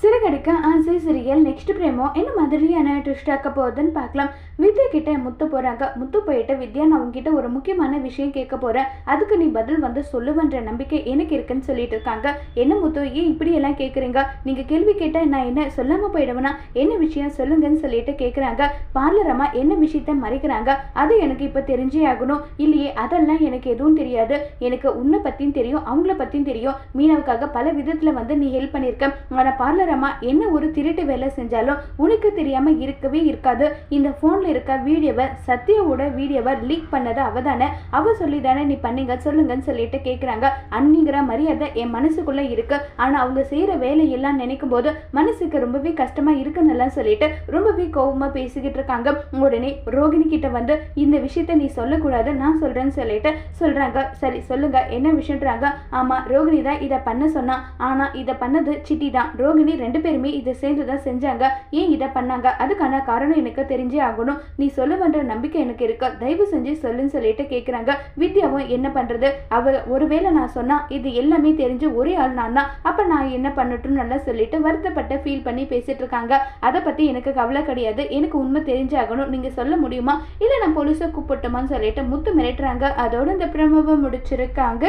சிறகடிக்க ஆசை சிறியல் நெக்ஸ்ட் பிரேமோ என்ன மாதிரியான ட்விஸ்ட் ஆக்க போகுதுன்னு பார்க்கலாம். வித்யா கிட்ட முத்து போறாங்க. முத்து போயிட்டு வித்யா நான் உங்ககிட்ட ஒரு முக்கியமான விஷயம் கேட்க போறேன். அதுக்கு நீ பதில் வந்து சொல்லுவன்ற நம்பிக்கை எனக்கு இருக்குன்னு சொல்லிட்டு இருக்காங்க. என்ன முத்து ஏன் இப்படி எல்லாம் கேட்குறீங்க நீங்க கேள்வி கேட்டா நான் என்ன சொல்லாம போயிடுவேனா? என்ன விஷயம் சொல்லுங்கன்னு சொல்லிட்டு கேட்குறாங்க பார்லரமா என்ன விஷயத்த மறைக்கிறாங்க? அது எனக்கு இப்போ தெரிஞ்சே ஆகணும். இல்லையே அதெல்லாம் எனக்கு எதுவும் தெரியாது. எனக்கு உன்னை பற்றியும் தெரியும் அவங்கள பற்றியும் தெரியும். மீனவுக்காக பல விதத்தில் வந்து நீ ஹெல்ப் பண்ணியிருக்க. ஆனால் பார்லரம்மா என்ன ஒரு திருட்டு வேலை செஞ்சாலும் உனக்கு தெரியாமல் இருக்கவே இருக்காது. இந்த ஃபோனில் இருக்க வீடியோவை சத்யாவோட வீடியோவை லீக் பண்ணது அவ தானே. அவ சொல்லி தானே நீ பண்ணீங்க சொல்லுங்கன்னு சொல்லிட்டு கேட்குறாங்க அன்னிங்கிற மரியாதை என் மனசுக்குள்ளே இருக்கு. ஆனால் அவங்க செய்கிற வேலையெல்லாம் நினைக்கும் போது மனசுக்கு ரொம்பவே கஷ்டமாக இருக்குன்னெல்லாம் சொல்லிட்டு ரொம்பவே கோபமாக பேசிக்கிட்டு இருக்காங்க. உடனே ரோகிணி கிட்ட வந்து இந்த விஷயத்த நீ சொல்லக்கூடாது நான் சொல்கிறேன்னு சொல்லிட்டு சொல்கிறாங்க சரி சொல்லுங்க என்ன விஷயன்றாங்க ஆமாம் ரோகிணி தான் இதை பண்ண சொன்னா ஆனால் இதை பண்ணது சிட்டி தான். ரோகிணி ரெண்டு பேருமே இதை சேர்ந்து தான் செஞ்சாங்க. ஏன் இதை பண்ணாங்க? அதுக்கான காரணம் எனக்கு தெரிஞ்சே ஆகணும். நீ சொல்லுவன்ற நம்பிக்கை எனக்கு இருக்கு. தயவு செஞ்சு சொல்லுன்னு சொல்லிட்டு கேட்குறாங்க வித்யாவும் என்ன பண்ணுறது அவ ஒருவேளை நான் சொன்னால் இது எல்லாமே தெரிஞ்சு ஒரே ஆள் நான் தான் அப்போ நான் என்ன பண்ணட்டும் நல்லா சொல்லிட்டு வருத்தப்பட்டு ஃபீல் பண்ணி பேசிட்டு இருக்காங்க. அதை பற்றி எனக்கு கவலை கிடையாது. எனக்கு உண்மை தெரிஞ்சாகணும் நீங்கள் சொல்ல முடியுமா? இல்லை நான் போலீஸை கூப்பிட்டுமான்னு சொல்லிட்டு முத்து மிரட்டுறாங்க. அதோட இந்த பிரமவை முடிச்சிருக்காங்க.